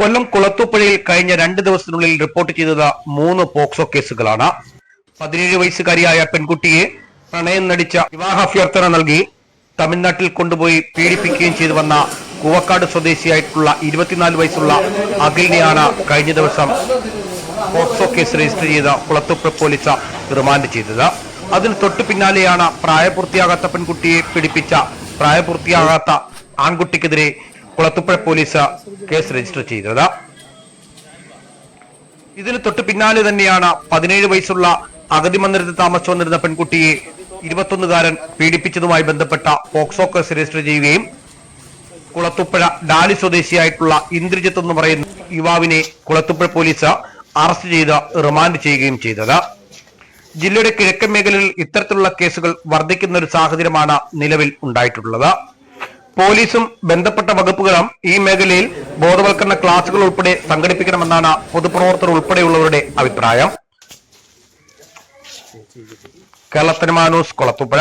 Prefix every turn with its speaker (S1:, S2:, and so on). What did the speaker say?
S1: കൊല്ലം കുളത്തൂപ്പുഴയിൽ കഴിഞ്ഞ രണ്ട് ദിവസത്തിനുള്ളിൽ റിപ്പോർട്ട് ചെയ്തത് മൂന്ന് പോക്സോ കേസുകളാണ്. പതിനേഴ് വയസ്സുകാരിയായ പെൺകുട്ടിയെ പ്രണയം നടിച്ച വിവാഹാഭ്യർത്ഥന നൽകി തമിഴ്നാട്ടിൽ കൊണ്ടുപോയി പീഡിപ്പിക്കുകയും ചെയ്തു വന്ന കൂവക്കാട് സ്വദേശിയായിട്ടുള്ള ഇരുപത്തിനാല് വയസ്സുള്ള അഖിലിനെയാണ് കഴിഞ്ഞ ദിവസം പോക്സോ കേസ് രജിസ്റ്റർ ചെയ്ത് കുളത്തൂപ്പുഴ പോലീസ് റിമാൻഡ് ചെയ്തത്. അതിന് തൊട്ടു പിന്നാലെയാണ് പ്രായപൂർത്തിയാകാത്ത പെൺകുട്ടിയെ പീഡിപ്പിച്ച പ്രായപൂർത്തിയാകാത്ത ആൺകുട്ടിക്കെതിരെ കുളത്തുപ്പുഴ പോലീസ് കേസ് രജിസ്റ്റർ ചെയ്തത്. ഇതിന് തൊട്ട് പിന്നാലെ തന്നെയാണ് പതിനേഴ് വയസ്സുള്ള അഗതി മന്ദിരത്തിൽ താമസിച്ചു വന്നിരുന്ന പെൺകുട്ടിയെ ഇരുപത്തൊന്നുകാരൻ പീഡിപ്പിച്ചതുമായി ബന്ധപ്പെട്ട പോക്സോ കേസ് രജിസ്റ്റർ ചെയ്യുകയും കുളത്തുപ്പുഴ ഡാലി സ്വദേശിയായിട്ടുള്ള ഇന്ദ്രജിത്ത് എന്ന് പറയുന്ന യുവാവിനെ കുളത്തുപ്പുഴ പോലീസ് അറസ്റ്റ് ചെയ്ത് റിമാൻഡ് ചെയ്യുകയും ചെയ്തത്. ജില്ലയുടെ കിഴക്കൻ മേഖലയിൽ ഇത്തരത്തിലുള്ള കേസുകൾ വർദ്ധിക്കുന്ന ഒരു സാഹചര്യമാണ് നിലവിൽ ഉണ്ടായിട്ടുള്ളത്. പോലീസും ബന്ധപ്പെട്ട വകുപ്പുകളും ഈ മേഖലയിൽ ബോധവൽക്കരണ ക്ലാസുകൾ ഉൾപ്പെടെ സംഘടിപ്പിക്കണമെന്നാണ് പൊതുപ്രവർത്തകർ ഉൾപ്പെടെയുള്ളവരുടെ അഭിപ്രായം. കേരളത്തിന് മാനൂസ് കുളത്തുപ്പുഴ.